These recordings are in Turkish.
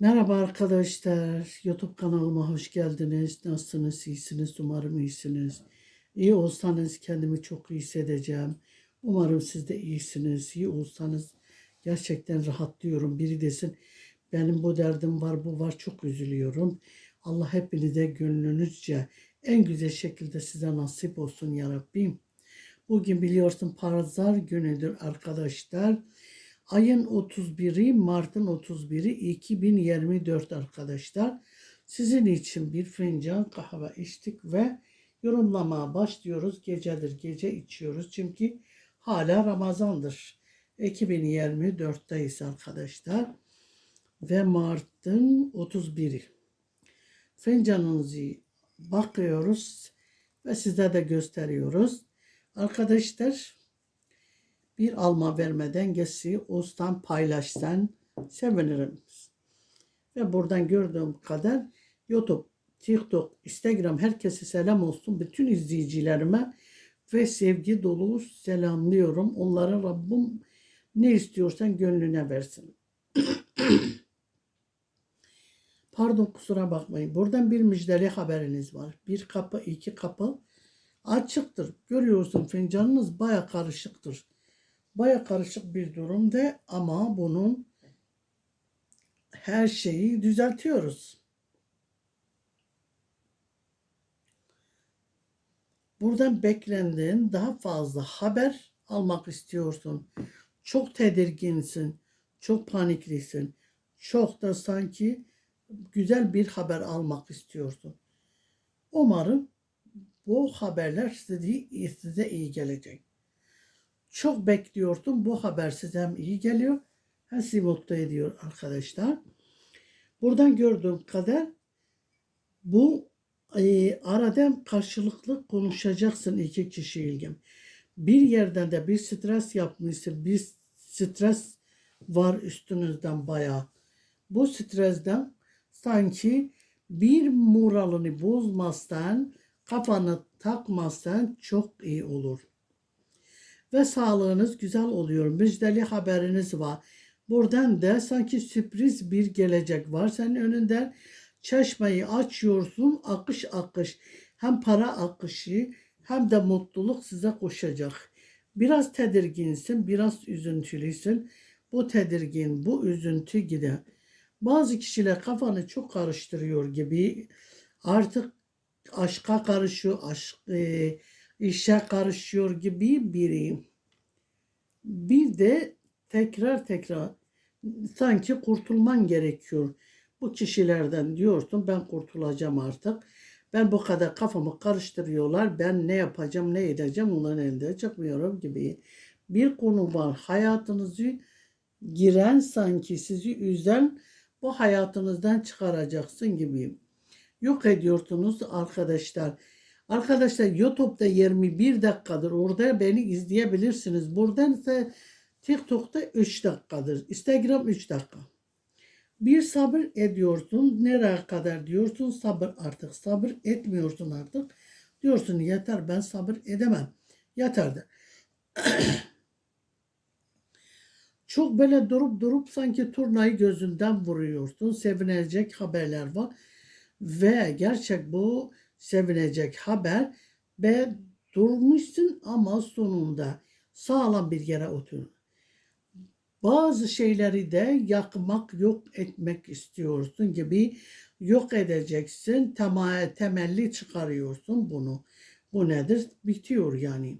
Merhaba arkadaşlar. YouTube kanalıma hoş geldiniz. Nasılsınız? İyisiniz? Umarım iyisiniz. İyi olsanız kendimi çok iyi hissedeceğim. Umarım siz de iyisiniz. İyi olsanız gerçekten rahatlıyorum. Biri desin benim bu derdim var, bu var. Çok üzülüyorum. Allah hepinize gönlünüzce en güzel şekilde size nasip olsun ya Rabbim. Bugün biliyorsun pazar günüdür arkadaşlar. Ayın 31'i Mart'ın 31'i 2024 arkadaşlar. Sizin için bir fincan kahve içtik ve yorumlamaya başlıyoruz. Gecedir gece içiyoruz çünkü hala Ramazan'dır. 2024'teyiz arkadaşlar. Ve Mart'ın 31'i. Fincanınızı bakıyoruz ve size de gösteriyoruz. Arkadaşlar bir alma verme dengesi ustan paylaşsan sevinirim. Ve buradan gördüğüm kadar YouTube, TikTok, Instagram herkese selam olsun. Bütün izleyicilerime ve sevgi dolu selamlıyorum. Onlara Rabbim ne istiyorsan gönlüne versin. Pardon kusura bakmayın. Buradan bir müjdeli haberiniz var. Bir kapı, iki kapı açıktır. Görüyorsun fincanınız baya karışıktır. Baya karışık bir durumda ama bunun her şeyi düzeltiyoruz. Buradan beklendiğin daha fazla haber almak istiyorsun. Çok tedirginsin, çok paniklisin. Çok da sanki güzel bir haber almak istiyorsun. Umarım bu haberler size, size iyi gelecek. Çok bekliyordum. Bu haber size hem iyi geliyor hem sizi mutlu ediyor arkadaşlar. Buradan gördüğüm kadar bu e, arada karşılıklı konuşacaksın iki kişi ilgim. Bir yerden de bir stres yapmışsın. Bir stres var üstünüzden bayağı. Bu stresten sanki bir moralini bozmazsan, kafanı takmazsan çok iyi olur ve sağlığınız güzel oluyor. Müjdeli haberiniz var. Buradan da sanki sürpriz bir gelecek var. Senin önünden çeşmeyi açıyorsun akış akış. Hem para akışı hem de mutluluk size koşacak. Biraz tedirginsin, biraz üzüntülüsün. Bu tedirgin, bu üzüntü gider. Bazı kişiler kafanı çok karıştırıyor gibi artık aşka karışıyor, aşk, e, işe karışıyor gibi biri. Bir de tekrar tekrar sanki kurtulman gerekiyor. Bu kişilerden diyorsun ben kurtulacağım artık. Ben bu kadar kafamı karıştırıyorlar. Ben ne yapacağım, ne edeceğim onların elinde çıkmıyorum gibi. Bir konu var. Hayatınızı giren sanki sizi üzen bu hayatınızdan çıkaracaksın gibi. Yok ediyorsunuz arkadaşlar. Arkadaşlar YouTube'da 21 dakikadır. Orada beni izleyebilirsiniz. Buradan ise TikTok'ta 3 dakikadır. Instagram 3 dakika. Bir sabır ediyorsun. Nereye kadar diyorsun? Sabır artık. Sabır etmiyorsun artık. Diyorsun yeter ben sabır edemem. Yeter de. Çok böyle durup durup sanki turnayı gözünden vuruyorsun. Sevinecek haberler var. Ve gerçek bu sevinecek haber ve durmuşsun ama sonunda sağlam bir yere otur. Bazı şeyleri de yakmak, yok etmek istiyorsun gibi yok edeceksin. Temel, temelli çıkarıyorsun bunu. Bu nedir? Bitiyor yani.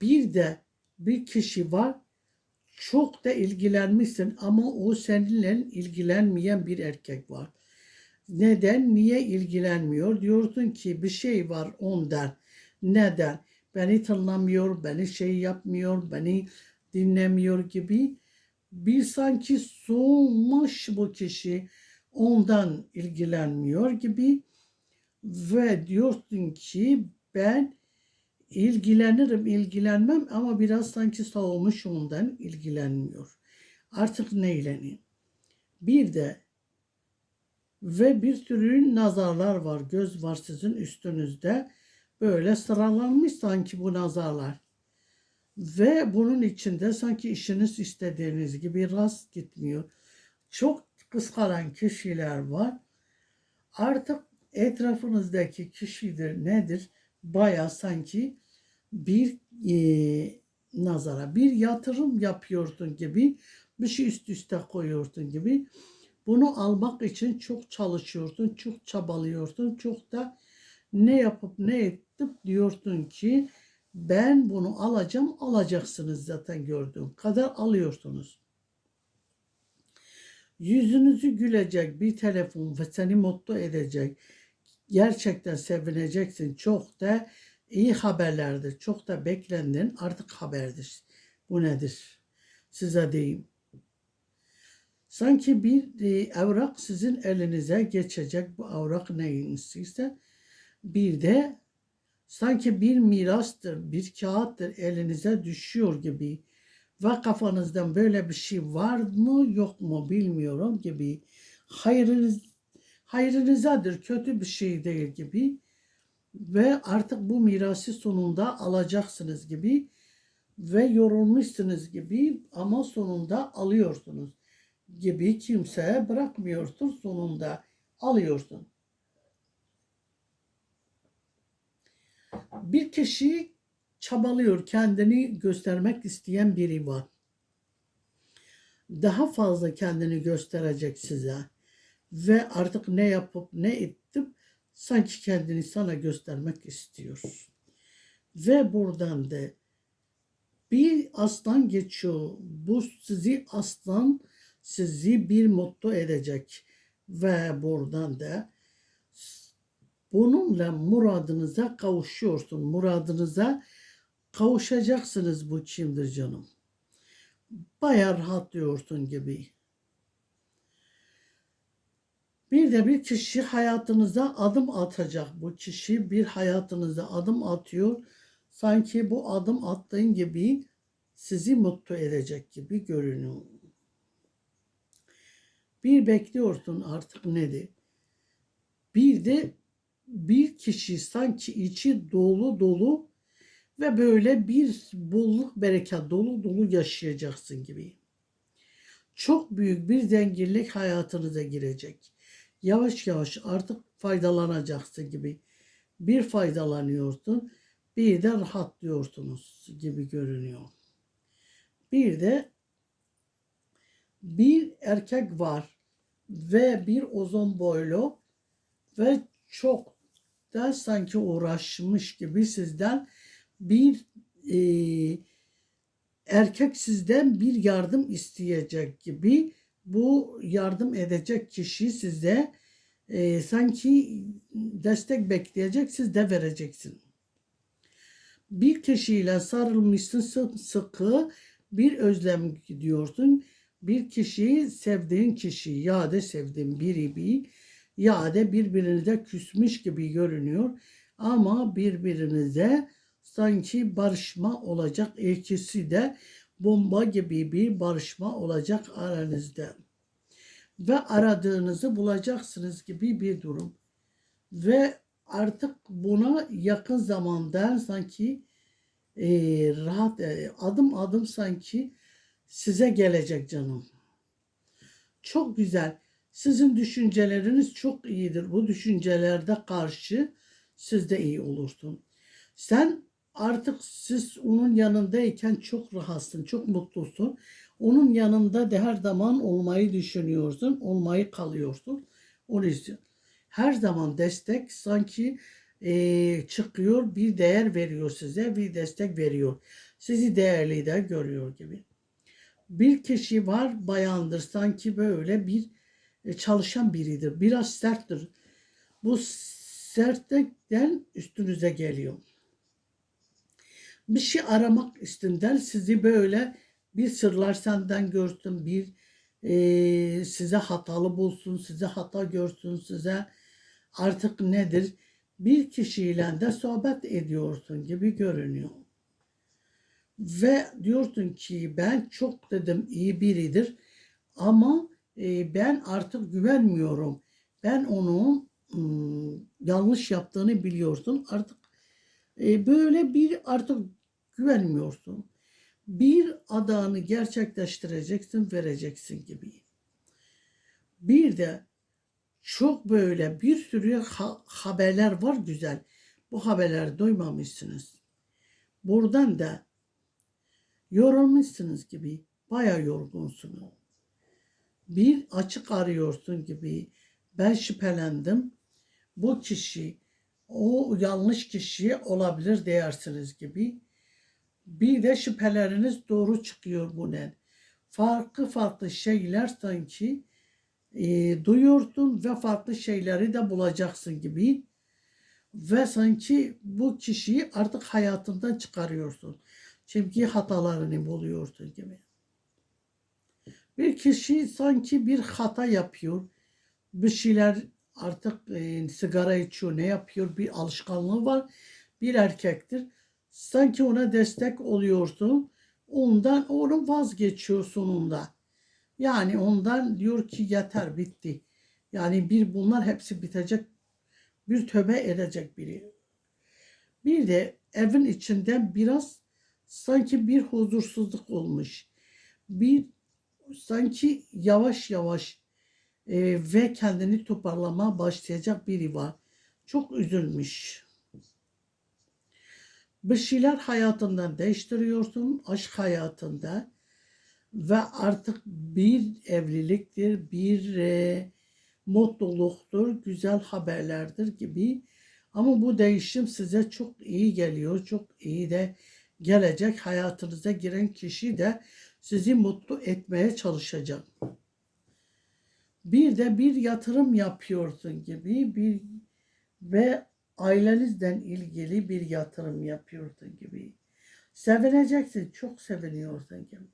Bir de bir kişi var çok da ilgilenmişsin ama o seninle ilgilenmeyen bir erkek var. Neden? Niye ilgilenmiyor? Diyorsun ki bir şey var ondan. Neden? Beni tınlamıyor, beni şey yapmıyor, beni dinlemiyor gibi. Bir sanki soğumuş bu kişi ondan ilgilenmiyor gibi. Ve diyorsun ki ben ilgilenirim, ilgilenmem ama biraz sanki soğumuş ondan ilgilenmiyor. Artık neyleniyor? Bir de ve bir sürü nazarlar var. Göz var sizin üstünüzde. Böyle sıralanmış sanki bu nazarlar. Ve bunun içinde sanki işiniz istediğiniz gibi rast gitmiyor. Çok kıskanan kişiler var. Artık etrafınızdaki kişidir nedir? Baya sanki bir e, nazara bir yatırım yapıyorsun gibi bir şey üst üste koyuyorsun gibi bunu almak için çok çalışıyorsun, çok çabalıyorsun, çok da ne yapıp ne ettim diyorsun ki ben bunu alacağım, alacaksınız zaten gördüğüm kadar alıyorsunuz. Yüzünüzü gülecek bir telefon ve seni mutlu edecek. Gerçekten sevineceksin. Çok da iyi haberlerdir. Çok da beklendin artık haberdir. Bu nedir? Size diyeyim. Sanki bir e, evrak sizin elinize geçecek. Bu evrak neyinse bir de sanki bir mirastır, bir kağıttır elinize düşüyor gibi. Ve kafanızdan böyle bir şey var mı yok mu bilmiyorum gibi. Hayrınız hayrınızadır kötü bir şey değil gibi. Ve artık bu mirası sonunda alacaksınız gibi. Ve yorulmuşsunuz gibi ama sonunda alıyorsunuz gibi kimseye bırakmıyorsun sonunda alıyorsun. Bir kişi çabalıyor, kendini göstermek isteyen biri var. Daha fazla kendini gösterecek size. Ve artık ne yapıp ne ettim sanki kendini sana göstermek istiyor. Ve buradan da bir aslan geçiyor. Bu sizi aslan sizi bir mutlu edecek. Ve buradan da bununla muradınıza kavuşuyorsun. Muradınıza kavuşacaksınız bu kimdir canım. Bayağı rahatlıyorsun gibi. Bir de bir kişi hayatınıza adım atacak. Bu kişi bir hayatınıza adım atıyor. Sanki bu adım attığın gibi sizi mutlu edecek gibi görünüyor. Bir bekliyorsun artık nedir? Bir de bir kişi sanki içi dolu dolu ve böyle bir bolluk bereket dolu dolu yaşayacaksın gibi. Çok büyük bir zenginlik hayatınıza girecek. Yavaş yavaş artık faydalanacaksın gibi. Bir faydalanıyorsun, bir de rahatlıyorsunuz gibi görünüyor. Bir de bir erkek var ve bir uzun boylu ve çok da sanki uğraşmış gibi sizden bir e, erkek sizden bir yardım isteyecek gibi bu yardım edecek kişi size e, sanki destek bekleyecek siz de vereceksin. Bir kişiyle sarılmışsın sıkı bir özlem gidiyorsun. Bir kişiyi sevdiğin kişi ya da sevdiğin biri bir ya da birbirinize küsmüş gibi görünüyor. Ama birbirinize sanki barışma olacak. İkisi de bomba gibi bir barışma olacak aranızda. Ve aradığınızı bulacaksınız gibi bir durum. Ve artık buna yakın zamanda sanki e, rahat e, adım adım sanki size gelecek canım. Çok güzel. Sizin düşünceleriniz çok iyidir. Bu düşüncelerde karşı siz de iyi olursun. Sen artık siz onun yanındayken çok rahatsın, çok mutlusun. Onun yanında da her zaman olmayı düşünüyorsun, olmayı kalıyorsun. Onu istiyor. Her zaman destek sanki e, çıkıyor, bir değer veriyor size, bir destek veriyor. Sizi değerli de görüyor gibi. Bir kişi var, bayandır, sanki böyle bir e, çalışan biridir. Biraz serttir. Bu sertlikten üstünüze geliyor. Bir şey aramak üstünden sizi böyle bir sırlar senden görsün, bir e, size hatalı bulsun, size hata görsün, size artık nedir? Bir kişiyle de sohbet ediyorsun gibi görünüyor. Ve diyorsun ki ben çok dedim iyi biridir ama e, ben artık güvenmiyorum. Ben onun ım, yanlış yaptığını biliyorsun. Artık e, böyle bir artık güvenmiyorsun. Bir adağını gerçekleştireceksin, vereceksin gibi. Bir de çok böyle bir sürü ha- haberler var güzel. Bu haberleri duymamışsınız. Buradan da yorulmuşsunuz gibi. Baya yorgunsunuz. Bir açık arıyorsun gibi. Ben şüphelendim. Bu kişi o yanlış kişi olabilir dersiniz gibi. Bir de şüpheleriniz doğru çıkıyor bu ne? Farklı farklı şeyler sanki e, duyuyorsun ve farklı şeyleri de bulacaksın gibi. Ve sanki bu kişiyi artık hayatından çıkarıyorsun. Çünkü hatalarını buluyorsun gibi. Bir kişi sanki bir hata yapıyor. Bir şeyler artık e, sigara içiyor, ne yapıyor, bir alışkanlığı var. Bir erkektir. Sanki ona destek oluyorsun. Ondan onu vazgeçiyor sonunda. Yani ondan diyor ki yeter bitti. Yani bir bunlar hepsi bitecek. Bir tövbe edecek biri. Bir de evin içinden biraz sanki bir huzursuzluk olmuş. Bir sanki yavaş yavaş e, ve kendini toparlama başlayacak biri var. Çok üzülmüş. Bir şeyler hayatından değiştiriyorsun, aşk hayatında ve artık bir evliliktir, bir e, mutluluktur, güzel haberlerdir gibi. Ama bu değişim size çok iyi geliyor, çok iyi de gelecek. Hayatınıza giren kişi de sizi mutlu etmeye çalışacak. Bir de bir yatırım yapıyorsun gibi bir ve ailenizden ilgili bir yatırım yapıyorsun gibi. Sevineceksin, çok seviniyorsun gibi.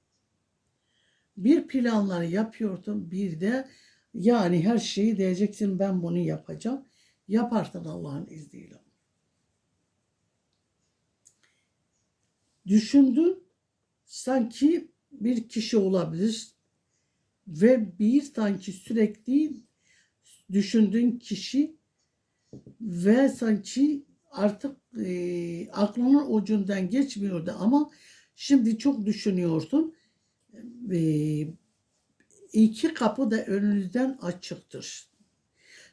Bir planları yapıyorsun, bir de yani her şeyi diyeceksin ben bunu yapacağım. Yaparsın Allah'ın izniyle. Düşündün sanki bir kişi olabilir ve bir sanki sürekli düşündüğün kişi ve sanki artık e, aklının ucundan geçmiyordu ama şimdi çok düşünüyorsun. E, iki kapı da önünüzden açıktır.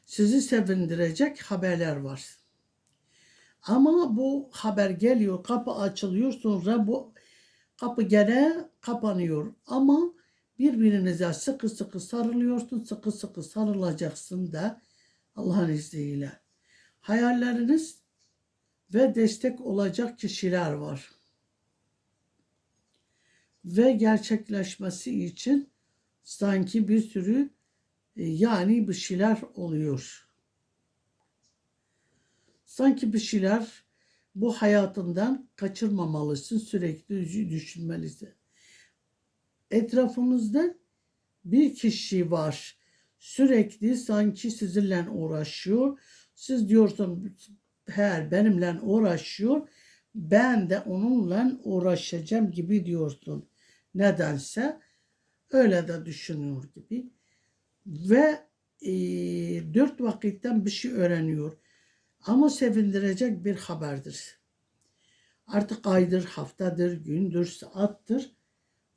Sizi sevindirecek haberler var. Ama bu haber geliyor, kapı açılıyor sonra bu kapı gene kapanıyor. Ama birbirinize sıkı sıkı sarılıyorsun, sıkı sıkı sarılacaksın da Allah'ın izniyle. Hayalleriniz ve destek olacak kişiler var. Ve gerçekleşmesi için sanki bir sürü e, yani bir şeyler oluyor. Sanki bir şeyler bu hayatından kaçırmamalısın, sürekli düşünmelisin. Etrafınızda bir kişi var. Sürekli sanki sizinle uğraşıyor. Siz diyorsun her benimle uğraşıyor. Ben de onunla uğraşacağım gibi diyorsun. Nedense öyle de düşünüyor gibi. Ve e, dört vakitten bir şey öğreniyor. Ama sevindirecek bir haberdir. Artık aydır, haftadır, gündür, saattır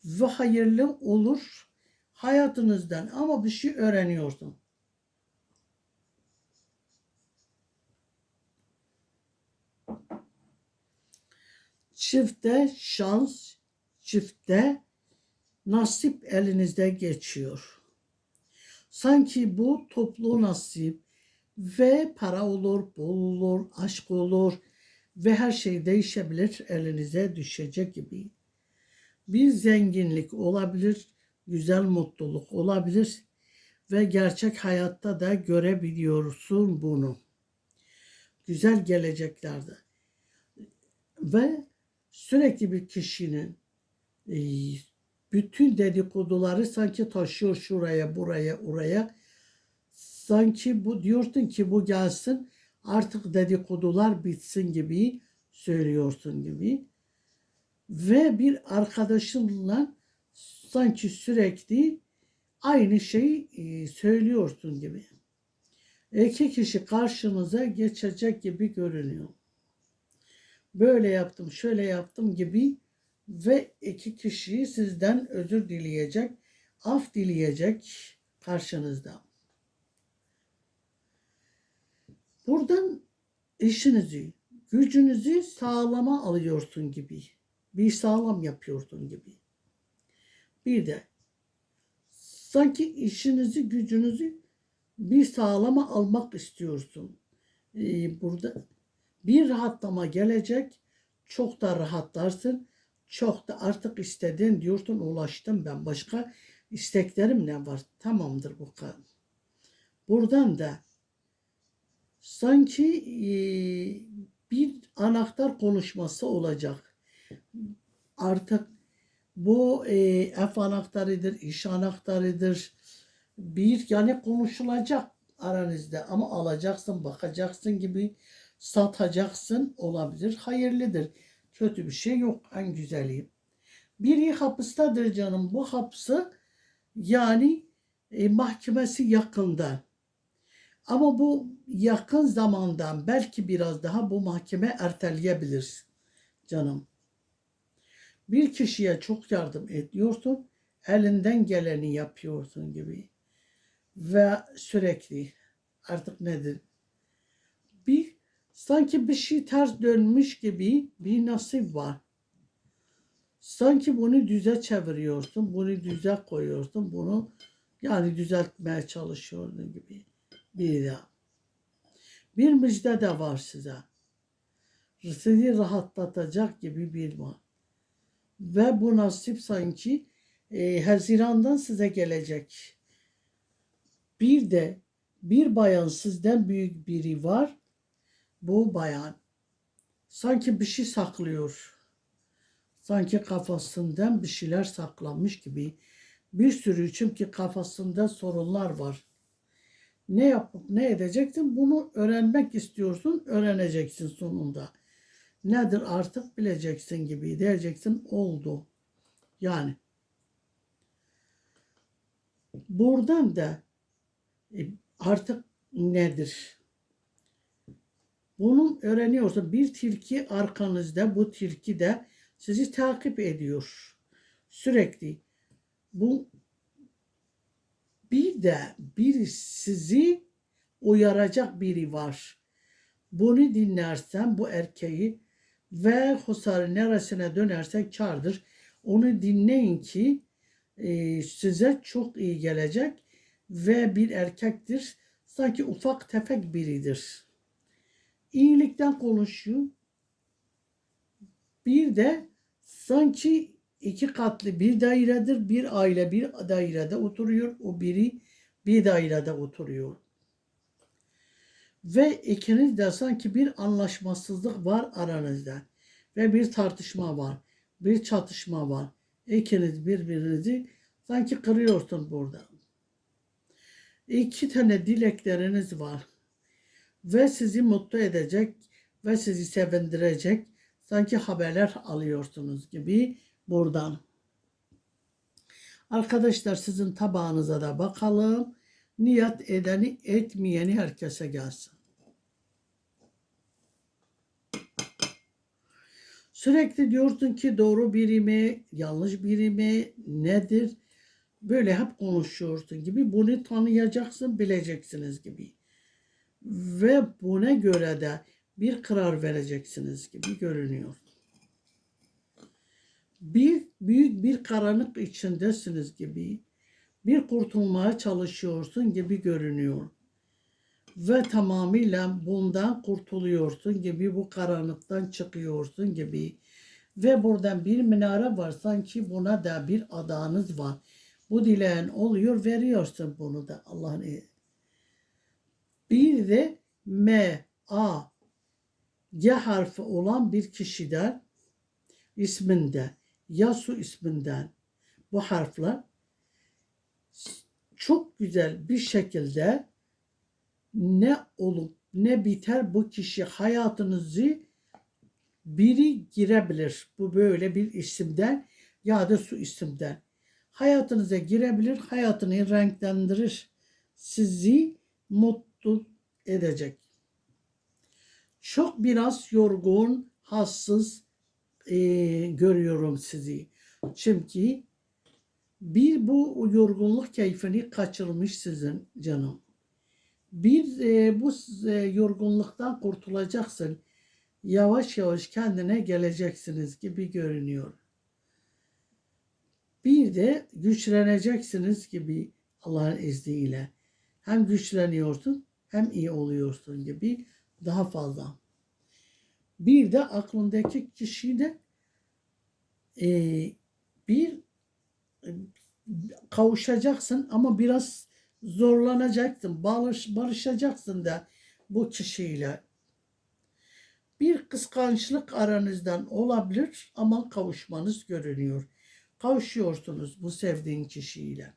ve hayırlı olur hayatınızdan ama bir şey öğreniyorsun. Çifte şans, çifte nasip elinizde geçiyor. Sanki bu toplu nasip ve para olur, bol olur, aşk olur ve her şey değişebilir elinize düşecek gibi. Bir zenginlik olabilir, güzel mutluluk olabilir ve gerçek hayatta da görebiliyorsun bunu. Güzel geleceklerde. Ve sürekli bir kişinin e, bütün dedikoduları sanki taşıyor şuraya, buraya, oraya. Sanki bu diyorsun ki bu gelsin artık dedikodular bitsin gibi söylüyorsun gibi. Ve bir arkadaşınla sanki sürekli aynı şeyi e, söylüyorsun gibi. İki kişi karşınıza geçecek gibi görünüyor. Böyle yaptım, şöyle yaptım gibi ve iki kişi sizden özür dileyecek, af dileyecek, karşınızda. Buradan işinizi, gücünüzü sağlama alıyorsun gibi. Bir sağlam yapıyorsun gibi. Bir de sanki işinizi, gücünüzü bir sağlama almak istiyorsun. Ee, burada bir rahatlama gelecek. Çok da rahatlarsın. Çok da artık istediğin diyorsun ulaştım ben. Başka isteklerim ne var? Tamamdır bu kadar. Buradan da sanki bir anahtar konuşması olacak. Artık bu ev anahtarıdır, iş anahtarıdır. Bir yani konuşulacak aranızda ama alacaksın, bakacaksın gibi satacaksın olabilir. Hayırlıdır. Kötü bir şey yok. En güzeli. Biri hapistedir canım. Bu hapsi yani e, mahkemesi yakında. Ama bu yakın zamandan belki biraz daha bu mahkeme erteleyebilir canım. Bir kişiye çok yardım ediyorsun, elinden geleni yapıyorsun gibi. Ve sürekli artık nedir? Bir sanki bir şey ters dönmüş gibi bir nasip var. Sanki bunu düze çeviriyorsun, bunu düze koyuyorsun, bunu yani düzeltmeye çalışıyorsun gibi daha. Bir müjde de var size. Sizi rahatlatacak gibi bir var. Ve bu nasip sanki e, Haziran'dan size gelecek. Bir de bir bayan sizden büyük biri var. Bu bayan sanki bir şey saklıyor. Sanki kafasından bir şeyler saklamış gibi. Bir sürü çünkü kafasında sorunlar var ne yapıp ne edeceksin bunu öğrenmek istiyorsun öğreneceksin sonunda. Nedir artık bileceksin gibi diyeceksin oldu. Yani buradan da e, artık nedir? Bunu öğreniyorsun. Bir tilki arkanızda bu tilki de sizi takip ediyor. Sürekli. Bu bir de bir sizi uyaracak biri var. Bunu dinlersen bu erkeği ve husarı neresine dönersen kardır. Onu dinleyin ki e, size çok iyi gelecek ve bir erkektir. Sanki ufak tefek biridir. İyilikten konuşuyor. Bir de sanki iki katlı bir dairedir. Bir aile bir dairede oturuyor. O biri bir dairede oturuyor. Ve ikiniz de sanki bir anlaşmazsızlık var aranızda. Ve bir tartışma var. Bir çatışma var. İkiniz birbirinizi sanki kırıyorsun burada. İki tane dilekleriniz var. Ve sizi mutlu edecek ve sizi sevindirecek sanki haberler alıyorsunuz gibi buradan. Arkadaşlar sizin tabağınıza da bakalım. Niyet edeni etmeyeni herkese gelsin. Sürekli diyorsun ki doğru biri mi, yanlış biri mi, nedir? Böyle hep konuşuyorsun gibi. Bunu tanıyacaksın, bileceksiniz gibi. Ve buna göre de bir karar vereceksiniz gibi görünüyor bir büyük bir karanlık içindesiniz gibi bir kurtulmaya çalışıyorsun gibi görünüyor. Ve tamamıyla bundan kurtuluyorsun gibi bu karanlıktan çıkıyorsun gibi. Ve buradan bir minare var sanki buna da bir adağınız var. Bu dileğin oluyor veriyorsun bunu da Allah'ın Bir de M, A, G harfi olan bir kişiden isminde Yasu isminden bu harfler çok güzel bir şekilde ne olup ne biter bu kişi hayatınızı biri girebilir. Bu böyle bir isimden ya da su isimden. Hayatınıza girebilir, hayatını renklendirir. Sizi mutlu edecek. Çok biraz yorgun, hassız, e, görüyorum sizi. Çünkü Bir bu yorgunluk keyfini kaçırmış sizin canım. Bir e, bu e, yorgunluktan kurtulacaksın. Yavaş yavaş kendine geleceksiniz gibi görünüyor. Bir de güçleneceksiniz gibi Allah'ın izniyle. Hem güçleniyorsun hem iyi oluyorsun gibi daha fazla. Bir de aklındaki kişiyle e, bir e, kavuşacaksın ama biraz zorlanacaksın, barış, barışacaksın da bu kişiyle. Bir kıskançlık aranızdan olabilir ama kavuşmanız görünüyor. Kavuşuyorsunuz bu sevdiğin kişiyle.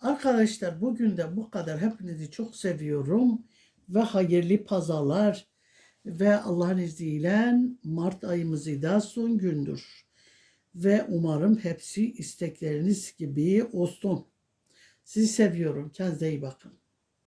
Arkadaşlar bugün de bu kadar. Hepinizi çok seviyorum ve hayırlı pazarlar ve Allah'ın izniyle Mart ayımızı da son gündür. Ve umarım hepsi istekleriniz gibi olsun. Sizi seviyorum. Kendinize iyi bakın.